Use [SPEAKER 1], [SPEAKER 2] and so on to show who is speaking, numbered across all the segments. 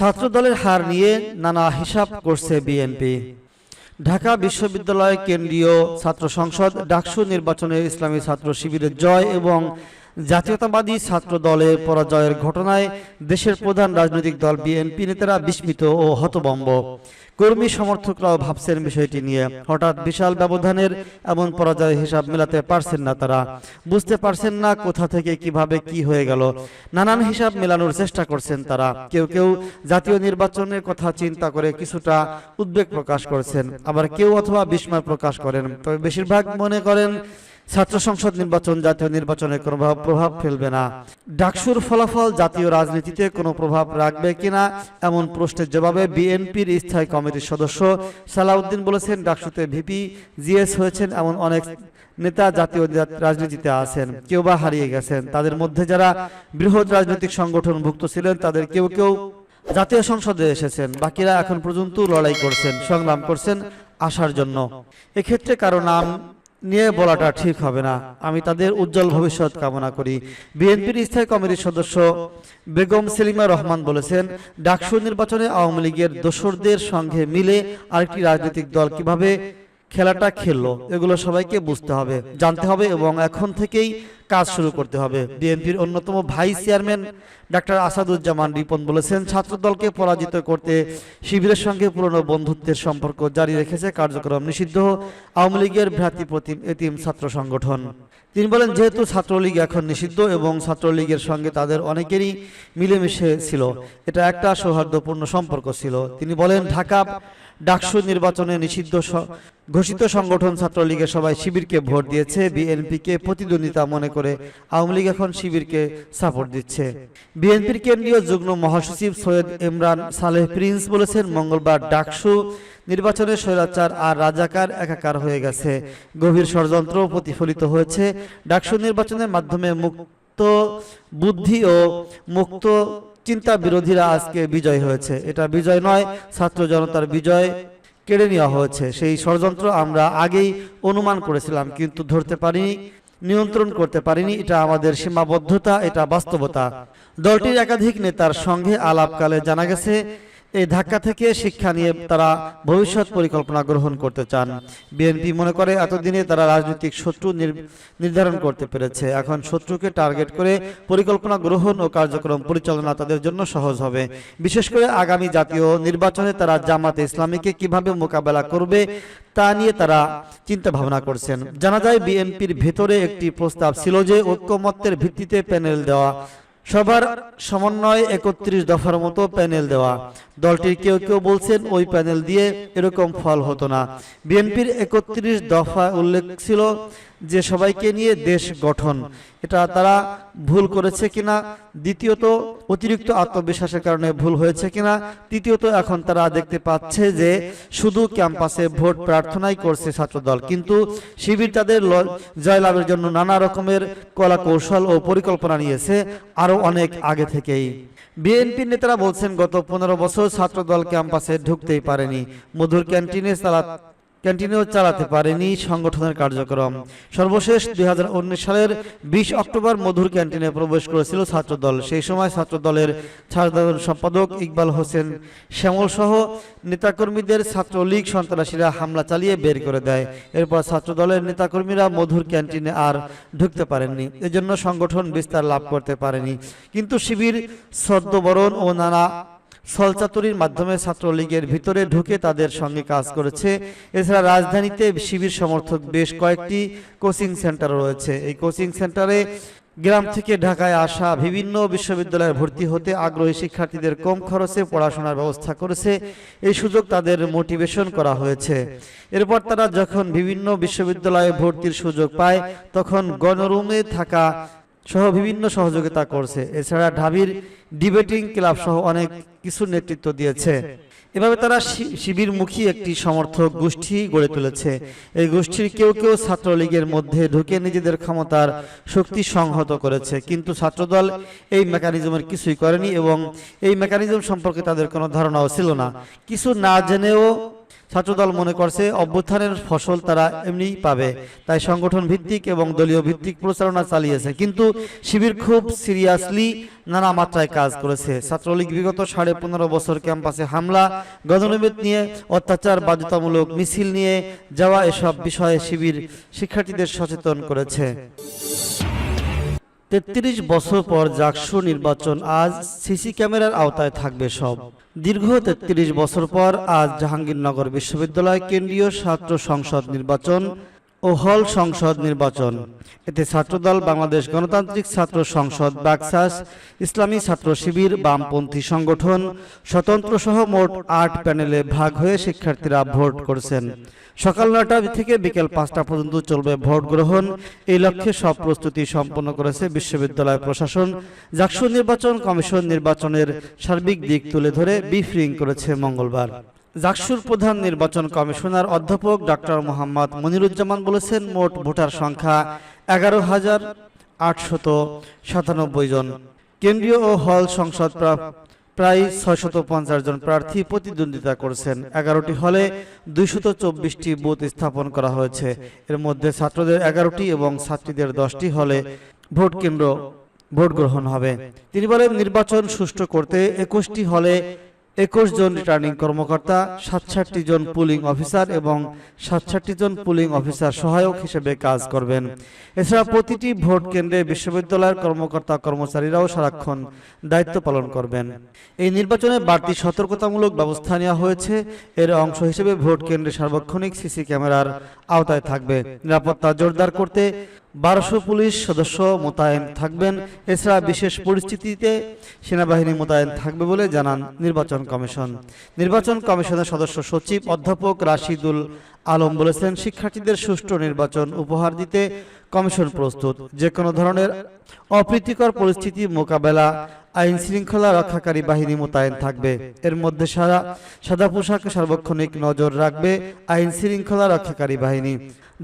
[SPEAKER 1] ছাত্রদলের হার নিয়ে নানা হিসাব করছে বিএনপি। ঢাকা বিশ্ববিদ্যালয় কেন্দ্রীয় ছাত্র সংসদ ডাকসু নির্বাচনে ইসলামী ছাত্র শিবিরের জয় এবং জাতীয়তাবাদী ছাত্র দলের পরাজয়ের ঘটনায় দেশের প্রধান রাজনৈতিক দল বিএনপি নেতারা বিস্মিত ও হতবম্ব। কর্মী সমর্থকরাও ভাবছেন বিষয়টি নিয়ে। হঠাৎ বিশাল ব্যবধানের এমন পরাজয়ের হিসাব মেলাতে পারছেন না তারা। বুঝতে পারছেন না কোথা থেকে কীভাবে কি হয়ে গেল। নানান হিসাব মেলানোর চেষ্টা করছেন তারা। কেউ কেউ জাতীয় নির্বাচনের কথা চিন্তা করে কিছুটা উদ্বেগ প্রকাশ করছেন। আবার কেউ অথবা বিস্ময় প্রকাশ করেন। তবে বেশিরভাগ মনে করেন ছাত্র সংসদ নির্বাচন জাতীয় নির্বাচনে কোনো প্রভাব- ফেলবে না। ডাকসুর ফলাফল জাতীয় রাজনীতিতে কোনো প্রভাব রাখবে কিনা, এমন প্রশ্নের জবাবে বিএনপির স্থায়ী কমিটির সদস্য সালাউদ্দিন বলেছেন, ডাকসুতে ভিপি জিএস হয়েছেন এমন অনেক নেতা জাতীয় রাজনীতিতে আছেন, কেউ বা হারিয়ে গেছেন। তাদের মধ্যে যারা বৃহৎ রাজনৈতিক সংগঠনভুক্ত ছিলেন, তাদের কেউ কেউ জাতীয় সংসদে এসেছেন। বাকিরা এখন পর্যন্ত লড়াই করছেন, সংগ্রাম করছেন আসার জন্য। এক্ষেত্রে কারও নাম নিয়ে বলাটা ঠিক হবে না। আমি তাদের উজ্জ্বল ভবিষ্যৎ কামনা করি। বিএনপির স্থায়ী কমিটির সদস্য বেগম সেলিমা রহমান বলেছেন, ডাকসু নির্বাচনে আওয়ামী লীগের দোসরদের সঙ্গে মিলে আরেকটি রাজনৈতিক দল কীভাবে খেলাটা খেললো, এগুলো সবাইকে বুঝতে হবে, জানতে হবে এবং এখন থেকেই কাজ শুরু করতে হবে। বিএনপির অন্যতম vice chairman doctor Asaduzzaman Ripon বলেছেন ছাত্র দলকে পরাজিত করতে শিবিরের সঙ্গে পুরনো বন্ধুত্বের সম্পর্ক জারি রেখেছে কার্যক্রম নিষিদ্ধ আওয়ামী লীগের ভ্রাতৃপ্রতিম এতিম ছাত্র সংগঠন। তিনি বলেন, যেহেতু ছাত্রলীগ এখন নিষিদ্ধ এবং ছাত্রলীগের সঙ্গে তাদের অনেকেরই মিলেমিশে ছিল, এটা একটা সৌহার্দ্যপূর্ণ সম্পর্ক ছিল। তিনি বলেন, ঢাকা ডাকসু নির্বাচনে নিষিদ্ধ ঘোষিত সংগঠন ছাত্রলীগের সবাই শিবিরকে ভোট দিয়েছে বিএনপিকে প্রতিদ্বন্দ্বিতা মনে করে আওয়ামী লীগ এখন শিবিরকে সাপোর্ট দিচ্ছে। বিএনপির কেন্দ্রীয় যুগ্ম মহাসচিব সৈয়দ ইমরান সালেহ প্রিন্স বলেছেন, মঙ্গলবার ডাকসু নির্বাচনে স্বৈরাচার আর রাজাকার একাকার হয়ে গেছে। গভীর ষড়যন্ত্র প্রতিফলিত হয়েছে। ডাকসু নির্বাচনের মাধ্যমে মুক্ত বুদ্ধি ও মুক্ত চিন্তা বিরোধীরা আজকে বিজয় হয়েছে। এটা বিজয় নয়, ছাত্র জনতার বিজয় কেড়ে নেওয়া হয়েছে। সেই ষড়যন্ত্র আমরা আগেই অনুমান করেছিলাম, কিন্তু ধরতে পারিনি, নিয়ন্ত্রণ করতে পারিনি। এটা আমাদের সীমাবদ্ধতা, এটা বাস্তবতা। দলটির একাধিক নেতার সঙ্গে আলাপকালে জানা গেছে এই ধাক্কা থেকে শিক্ষা নিয়ে তারা ভবিষ্যৎ পরিকল্পনা গ্রহণ করতে চান। বিএনপি মনে করে এতদিনে তারা রাজনৈতিক শত্রু নির- নির্ধারণ করতে পেরেছে। এখন শত্রুকে টার্গেট করে পরিকল্পনা গ্রহণ ও কার্যক্রম পরিচালনা তাদের জন্য সহজ হবে। বিশেষ করে আগামী জাতীয় নির্বাচনে তারা জামাতে ইসলামীকে কীভাবে মোকাবেলা করবে তা নিয়ে তারা চিন্তা ভাবনা করছেন। জানা যায়, বিএনপির ভেতরে একটি প্রস্তাব ছিল যে ঐক্যমত্যের ভিত্তিতে প্যানেল দেওয়া সবার সমন্বয় একত্রিশ দফার মতো প্যানেল দেওয়া। দলটির কেউ কেউ বলছেন, ওই প্যানেল দিয়ে এরকম ফল হতো না। বিএনপির একত্রিশ দফা উল্লেখ ছিল যে সবাইকে নিয়ে দেশ গঠন। এটা তারা ভুল করেছে কিনা? দ্বিতীয়ত, অতিরিক্ত আত্মবিশ্বাসের কারণে ভুল হয়েছে কিনা? তৃতীয়ত, এখন তারা দেখতে পাচ্ছে যে শুধু ক্যাম্পাসে ভোট প্রার্থনাই করছে ছাত্রদল, কিন্তু শিবির তাদের জয়লাভের জন্য নানা রকমের কলা কৌশল ও পরিকল্পনা নিয়েছে আরও অনেক আগে থেকেই। বিএনপি নেতারা বলছেন, গত পনেরো বছর ছাত্রদল ক্যাম্পাসে ঢুকতেই পারেনি। মধুর ক্যান্টিনে চালা ক্যান্টিনেও চালাতে পারেনি সংগঠনের কার্যক্রম। সর্বশেষ দুই হাজার উনিশ সালের বিশ অক্টোবর মধুর ক্যান্টিনে প্রবেশ করেছিল ছাত্রদল। সেই সময় ছাত্রদলের সাধারণ সম্পাদক ইকবাল হোসেন শ্যামল সহ নেতাকর্মীদের ছাত্রলীগ সন্ত্রাসীরা হামলা চালিয়ে বের করে দেয়। এরপর ছাত্রদলের নেতাকর্মীরা মধুর ক্যান্টিনে আর ঢুকতে পারেননি। এজন্য সংগঠন বিস্তার লাভ করতে পারেনি। কিন্তু শিবির ছদ্মবরণ ও নানা ছলচাতুরির মাধ্যমে ছাত্রলীগের ভিতরে ঢুকে তাদের সঙ্গে কাজ করেছে। এছাড়া রাজধানীতে শিবির সমর্থক বেশ কয়েকটি কোচিং সেন্টার রয়েছে। এই কোচিং সেন্টারে গ্রাম থেকে ঢাকায় আসা বিভিন্ন বিশ্ববিদ্যালয়ে ভর্তি হতে আগ্রহী শিক্ষার্থীদের কম খরচে পড়াশোনার ব্যবস্থা করেছে। এই সুযোগ তাদের মোটিভেশন করা হয়েছে। এরপর তারা যখন বিভিন্ন বিশ্ববিদ্যালয়ে ভর্তির সুযোগ পায়, তখন গণরুমে থাকা সহ বিভিন্ন সহযোগিতা করছে। এছাড়া ঢাবির ডিবেটিং ক্লাব সহ অনেক কিছু নেতৃত্ব দিয়েছে। এভাবে তারা শিবির শিবিরমুখী একটি সমর্থক গোষ্ঠী গড়ে তুলেছে। এই গোষ্ঠীর কেউ কেউ ছাত্রলীগের মধ্যে ঢুকে নিজেদের ক্ষমতার শক্তি সংহত করেছে। কিন্তু ছাত্রদল এই মেকানিজমের কিছুই করেনি এবং এই মেকানিজম সম্পর্কে তাদের কোনো ধারণাও ছিল না। কিছু না জেনেও ছাত্রদল মনে করছে অভ্যুত্থানের ফসল তারা এমনিই পাবে। তাই সংগঠন ভিত্তিক এবং দলীয় ভিত্তিক প্রচারণা চালিয়েছে। কিন্তু শিবির খুব সিরিয়াসলি নানা মাত্রায় কাজ করেছে। ছাত্রলীগ বিগত সাড়ে পনেরো বছর ক্যাম্পাসে হামলা গণনিবেদ নিয়ে অত্যাচার, বাধ্যতামূলক মিছিল নিয়ে যাওয়া এসব বিষয়ে শিবির শিক্ষার্থীদের সচেতন করেছে। তেত্রিশ বছর পর জাকসু নির্বাচন আজ সিসি ক্যামেরার আওতায় থাকবে সব। দীর্ঘ তেত্রিশ বছর পর আজ জাহাঙ্গীরনগর বিশ্ববিদ্যালয় কেন্দ্রীয় ছাত্র সংসদ নির্বাচন ও হল সংসদ নির্বাচন। এতে ছাত্রদল বাংলাদেশ গণতান্ত্রিক ছাত্র সংসদ বাকসাস ইসলামী ছাত্র শিবির, বামপন্থী সংগঠন স্বতন্ত্র সহ মোট আট প্যানেলে ভাগ হয়ে শিক্ষার্থীরা ভোট করছেন। সকাল নয়টা থেকে বিকেল পাঁচটা পর্যন্ত চলবে ভোট গ্রহণ। এই লক্ষ্যে সব প্রস্তুতি সম্পন্ন করেছে বিশ্ববিদ্যালয় প্রশাসন। জাকসু নির্বাচন কমিশন নির্বাচনের সার্বিক দিক তুলে ধরে ব্রিফিং করেছে মঙ্গলবার। জাকসুর প্রধান নির্বাচন কমিশনার অধ্যাপক ডক্টর মোহাম্মদ মনিরুজ্জামান বলেছেন, মোট ভোটার সংখ্যা এগারো হাজার আটশত সাতানব্বই জন। কেন্দ্রীয় ও হল সংসদ প্রায় ছয়শত পঞ্চাশ জন প্রার্থী প্রতিদ্বন্দ্বিতা করছেন। এগারোটি হলে দুইশত চব্বিশটি বুথ স্থাপন করা হয়েছে। এর মধ্যে ছাত্রদের এগারোটি এবং ছাত্রীদের দশটি হলে ভোট কেন্দ্র ভোট গ্রহণ হবে। তিনি বলেন, নির্বাচন সুষ্ঠু করতে একুশটি হলে একুশ জন রিটার্নিং কর্মকর্তা সাতষট্টি জন পুলিং অফিসার এবং সাতষট্টি জন পুলিং অফিসার সহায়ক হিসেবে কাজ করবেন। এছাড়া প্রতিটি ভোট কেন্দ্রে বিশ্ববিদ্যালয়ের কর্মকর্তা কর্মচারীরাও সারাক্ষণ দায়িত্ব পালন করবেন। এই নির্বাচনে বাড়তি সতর্কতামূলক ব্যবস্থা নেওয়া হয়েছে। এর অংশ হিসেবে ভোট কেন্দ্রে সার্বক্ষণিক সিসি ক্যামেরার আওতায় থাকবে। নিরাপত্তা জোরদার করতে বারোশো পুলিশ সদস্য মোতায়েন থাকবেন। এছাড়া বিশেষ পরিস্থিতিতে সেনাবাহিনী মোতায়েন থাকবে বলে জানান নির্বাচন কমিশন। নির্বাচন কমিশনের সদস্য সচিব অধ্যাপক রাশিদুল আলম বলেছেন, শিক্ষার্থীদের সুষ্ঠু নির্বাচন উপহার দিতে কমিশন প্রস্তুত। যে কোনো ধরনের অপ্রীতিকর পরিস্থিতি মোকাবেলা আইন শৃঙ্খলা রক্ষাকারী বাহিনী মোতায়েন থাকবে। এর মধ্যে সারা, সাদা পোশাকে সার্বক্ষণিক নজর রাখবে আইন শৃঙ্খলা রক্ষাকারী বাহিনী।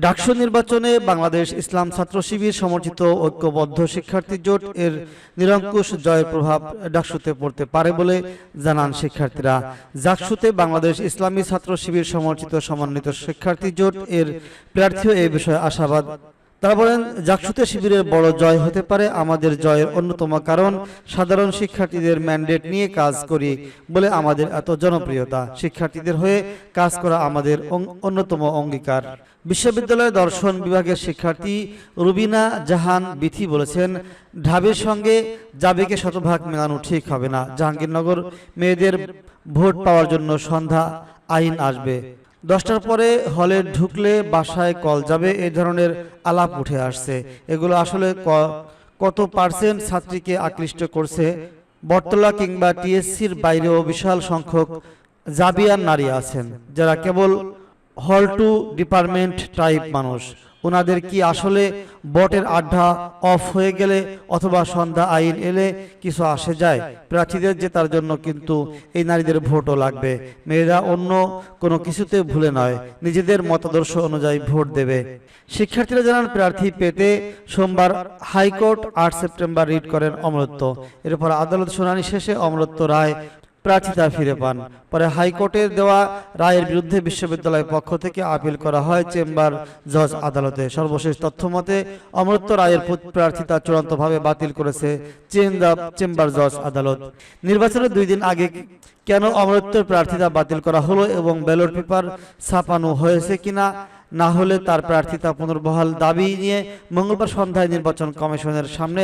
[SPEAKER 1] ডাকসু নির্বাচনে বাংলাদেশ ইসলাম ছাত্র শিবির সমর্থিত ঐক্যবদ্ধ শিক্ষার্থী জোট এর নিরঙ্কুশ জয়ের প্রভাব ডাকসুতে পড়তে পারে বলে জানান শিক্ষার্থীরা। জাকসুতে বাংলাদেশ ইসলামী ছাত্র শিবির সমর্থিত সমন্বিত শিক্ষার্থী জোট এর প্রার্থীও এই বিষয়ে আশাবাদ তারা বলেন, জাকসুতে শিবিরের বড় জয় হতে পারে, আমাদের জয়ের অন্যতম কারণ, সাধারণ শিক্ষার্থীদের ম্যান্ডেট নিয়ে কাজ করি বলে আমাদের এত জনপ্রিয়তা। শিক্ষার্থীদের হয়ে কাজ করা আমাদের অন্যতম অঙ্গীকার। বিশ্ববিদ্যালয় দর্শন বিভাগের শিক্ষার্থী রুবিনা জাহান বিথি বলেছেন, ঢাবির সঙ্গে জাবেকে শতভাগ মেলানো ঠিক হবে না। জাহাঙ্গীরনগর মেয়েদের ভোট পাওয়ার জন্য সন্ধ্যা আইন আসবে। দশটার পরে হলে ঢুকলে বাসায় কল যাবে এই ধরনের আলাপ উঠে আসছে। এগুলো আসলে কত পার্সেন্ট ছাত্রীকে আকৃষ্ট করছে? বটতলা কিংবা টিএসসির বাইরেও বিশাল সংখ্যক জাবিয়ার নারী আছেন, যারা কেবল হল টু ডিপার্টমেন্ট টাইপ মানুষ। ওনাদের কি আসলে বটের আড্ডা অফ হয়ে গেলে অথবা সন্ধ্যা আইন এলে কিছু আসে যায়? প্রার্থীদের জেতার জন্য কিন্তু এই নারীদের ভোটও লাগবে। মেয়েরা অন্য কোনো কিছুতে ভুলে নয়, নিজেদের মতাদর্শ অনুযায়ী ভোট দেবে। শিক্ষার্থীরা জানান, প্রার্থী পেতে সোমবার হাইকোর্ট আট সেপ্টেম্বর রিট করেন অমরত্ব। এরপর আদালত শুনানি শেষে অমরত্ব রায় প্রার্থিতা ফিরে পান। পরে হাইকোর্টের দেওয়া রায়ের বিরুদ্ধে বিশ্ববিদ্যালয়ের পক্ষ থেকে আপিল করা হয় চেম্বার জজ আদালতে। সর্বশেষ তথ্য মতে, অমরত্ব রায়ের প্রার্থিতা চূড়ান্তভাবে বাতিল করেছে চেম্বার চেম্বার জজ আদালত। নির্বাচনের দুই দিন আগে কেন অমরত্বের প্রার্থিতা বাতিল করা হলো এবং ব্যালট পেপার ছাপানো হয়েছে কিনা না হলে তার প্রার্থিতা পুনর্বহাল দাবি নিয়ে মঙ্গলবার সন্ধ্যায় নির্বাচন কমিশনের সামনে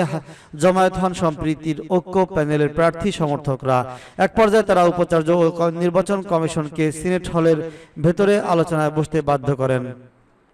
[SPEAKER 1] জমায়েত হন সম্প্রীতির ঐক্য প্যানেলের প্রার্থী সমর্থকরা। এক পর্যায়ে তারা উপাচার্য ও নির্বাচন কমিশনকে সিনেট হলের ভেতরে আলোচনায় বসতে বাধ্য করেন।